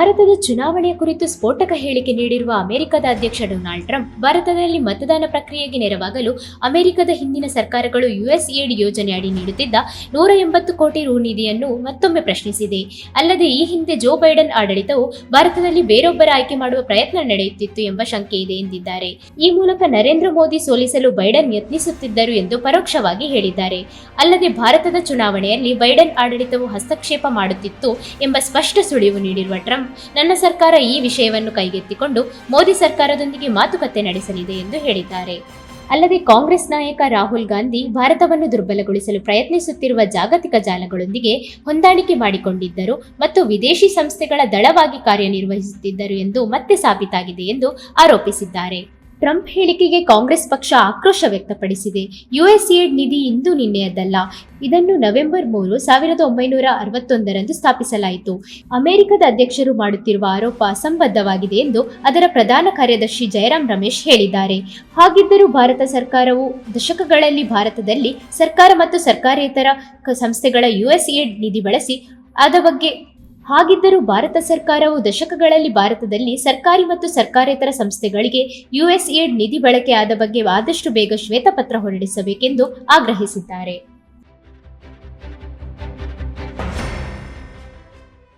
ಭಾರತದ ಚುನಾವಣೆಯ ಕುರಿತು ಸ್ಫೋಟಕ ಹೇಳಿಕೆ ನೀಡಿರುವ ಅಮೆರಿಕದ ಅಧ್ಯಕ್ಷ ಡೊನಾಲ್ಡ್ ಟ್ರಂಪ್, ಭಾರತದಲ್ಲಿ ಮತದಾನ ಪ್ರಕ್ರಿಯೆಗೆ ನೆರವಾಗಲು ಅಮೆರಿಕದ ಹಿಂದಿನ ಸರ್ಕಾರಗಳು ಯುಎಸ್ಎಡ್ ಯೋಜನೆ ಅಡಿ ನೀಡುತ್ತಿದ್ದ ನೂರ ಎಂಬತ್ತು ಕೋಟಿ ರು ನಿಧಿಯನ್ನು ಮತ್ತೊಮ್ಮೆ ಪ್ರಶ್ನಿಸಿದೆ. ಅಲ್ಲದೆ ಈ ಹಿಂದೆ ಜೋ ಬೈಡನ್ ಆಡಳಿತವು ಭಾರತದಲ್ಲಿ ಬೇರೊಬ್ಬರ ಆಯ್ಕೆ ಮಾಡುವ ಪ್ರಯತ್ನ ನಡೆಯುತ್ತಿತ್ತು ಎಂಬ ಶಂಕೆ ಇದೆ ಎಂದಿದ್ದಾರೆ. ಈ ಮೂಲಕ ನರೇಂದ್ರ ಮೋದಿ ಸೋಲಿಸಲು ಬೈಡನ್ ಯತ್ನಿಸುತ್ತಿದ್ದರು ಎಂದು ಪರೋಕ್ಷವಾಗಿ ಹೇಳಿದ್ದಾರೆ. ಅಲ್ಲದೆ ಭಾರತದ ಚುನಾವಣೆಯಲ್ಲಿ ಬೈಡನ್ ಆಡಳಿತವು ಹಸ್ತಕ್ಷೇಪ ಮಾಡುತ್ತಿತ್ತು ಎಂಬ ಸ್ಪಷ್ಟ ಸುಳಿವು ನೀಡಿರುವ ಟ್ರಂಪ್ ನನ್ನ ಸರ್ಕಾರ ಈ ವಿಷಯವನ್ನು ಕೈಗೆತ್ತಿಕೊಂಡು ಮೋದಿ ಸರ್ಕಾರದೊಂದಿಗೆ ಮಾತುಕತೆ ನಡೆಸಲಿದೆ ಎಂದು ಹೇಳಿದ್ದಾರೆ. ಅಲ್ಲದೆ ಕಾಂಗ್ರೆಸ್ ನಾಯಕ ರಾಹುಲ್ ಗಾಂಧಿ ಭಾರತವನ್ನು ದುರ್ಬಲಗೊಳಿಸಲು ಪ್ರಯತ್ನಿಸುತ್ತಿರುವ ಜಾಗತಿಕ ಜಾಲಗಳೊಂದಿಗೆ ಹೊಂದಾಣಿಕೆ ಮಾಡಿಕೊಂಡಿದ್ದರು ಮತ್ತು ವಿದೇಶಿ ಸಂಸ್ಥೆಗಳ ದಳವಾಗಿ ಕಾರ್ಯನಿರ್ವಹಿಸುತ್ತಿದ್ದರು ಎಂದು ಮತ್ತೆ ಸಾಬೀತಾಗಿದೆ ಎಂದು ಆರೋಪಿಸಿದ್ದಾರೆ. ಟ್ರಂಪ್ ಹೇಳಿಕೆಗೆ ಕಾಂಗ್ರೆಸ್ ಪಕ್ಷ ಆಕ್ರೋಶ ವ್ಯಕ್ತಪಡಿಸಿದೆ. ಯುಎಸ್ಎಡ್ ನಿಧಿ ಇಂದು ನಿನ್ನೆಯದಲ್ಲ. ಇದನ್ನು ನವೆಂಬರ್ ಮೂರು ಸಾವಿರದ ಒಂಬೈನೂರ ಅರವತ್ತೊಂದರಂದು ಸ್ಥಾಪಿಸಲಾಯಿತು. ಅಮೆರಿಕದ ಅಧ್ಯಕ್ಷರು ಮಾಡುತ್ತಿರುವ ಆರೋಪ ಅಸಂಬದ್ಧವಾಗಿದೆ ಎಂದು ಅದರ ಪ್ರಧಾನ ಕಾರ್ಯದರ್ಶಿ ಜಯರಾಮ್ ರಮೇಶ್ ಹೇಳಿದ್ದಾರೆ. ಹಾಗಿದ್ದರೂ ಭಾರತ ಸರ್ಕಾರವು ದಶಕಗಳಲ್ಲಿ ಭಾರತದಲ್ಲಿ ಸರ್ಕಾರ ಮತ್ತು ಸರ್ಕಾರೇತರ ಸಂಸ್ಥೆಗಳ ಯುಎಸ್ಎಡ್ ನಿಧಿ ಬಳಸಿ ಅದ ಬಗ್ಗೆ ಹಾಗಿದ್ದರೂ ಭಾರತ ಸರ್ಕಾರವು ದಶಕಗಳಲ್ಲಿ ಭಾರತದಲ್ಲಿ ಸರ್ಕಾರಿ ಮತ್ತು ಸರ್ಕಾರೇತರ ಸಂಸ್ಥೆಗಳಿಗೆ ಯುಎಸ್ಎಡ್ ನಿಧಿ ಬಳಕೆಯಾದ ಬಗ್ಗೆ ಆದಷ್ಟು ಬೇಗ ಶ್ವೇತಪತ್ರ ಹೊರಡಿಸಬೇಕೆಂದು ಆಗ್ರಹಿಸಿದ್ದಾರೆ.